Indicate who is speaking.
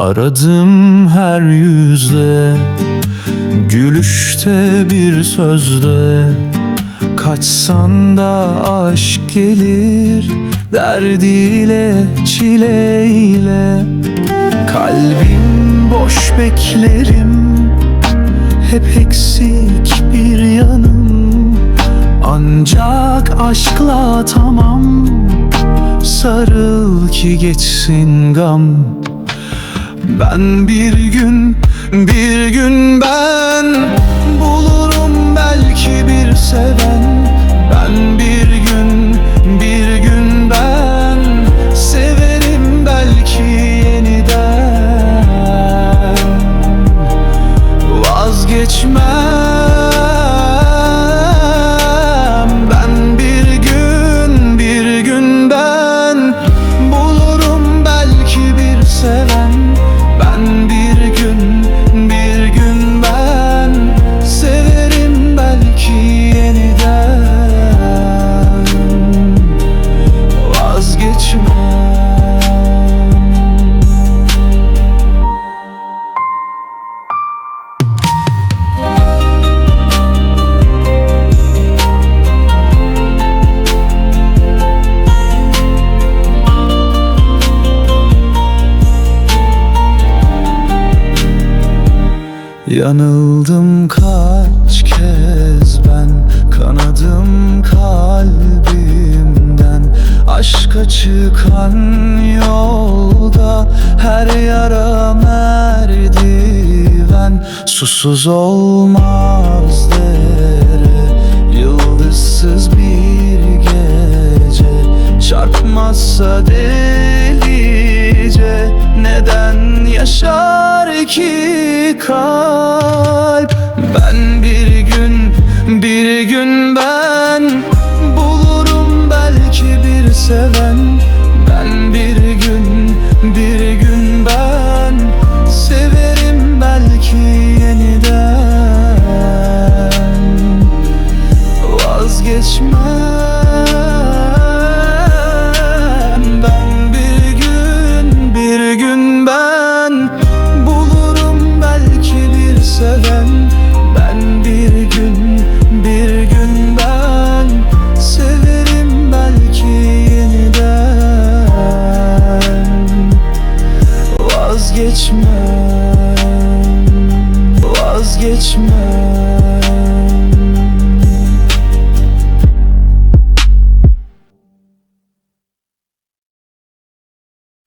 Speaker 1: Aradım her yüzde Gülüşte bir sözde Kaçsan da aşk gelir Derdiyle çileyle. Kalbim boş beklerim Hep eksik bir yanım. Ancak aşkla tamam Sarıl ki geçsin gam Ben bir gün, bir gün ben Yanıldım kaç kez ben Kanadım kalbimden. Aşka çıkan yolda Her yara merdiven. Susuz olmaz dere Yıldızsız bir gece. Çarpmazsa delice Neden yaşar ki kalp. Ben bir gün, bir gün ben Bulurum belki bir seven. Ben bir vazgeçmez.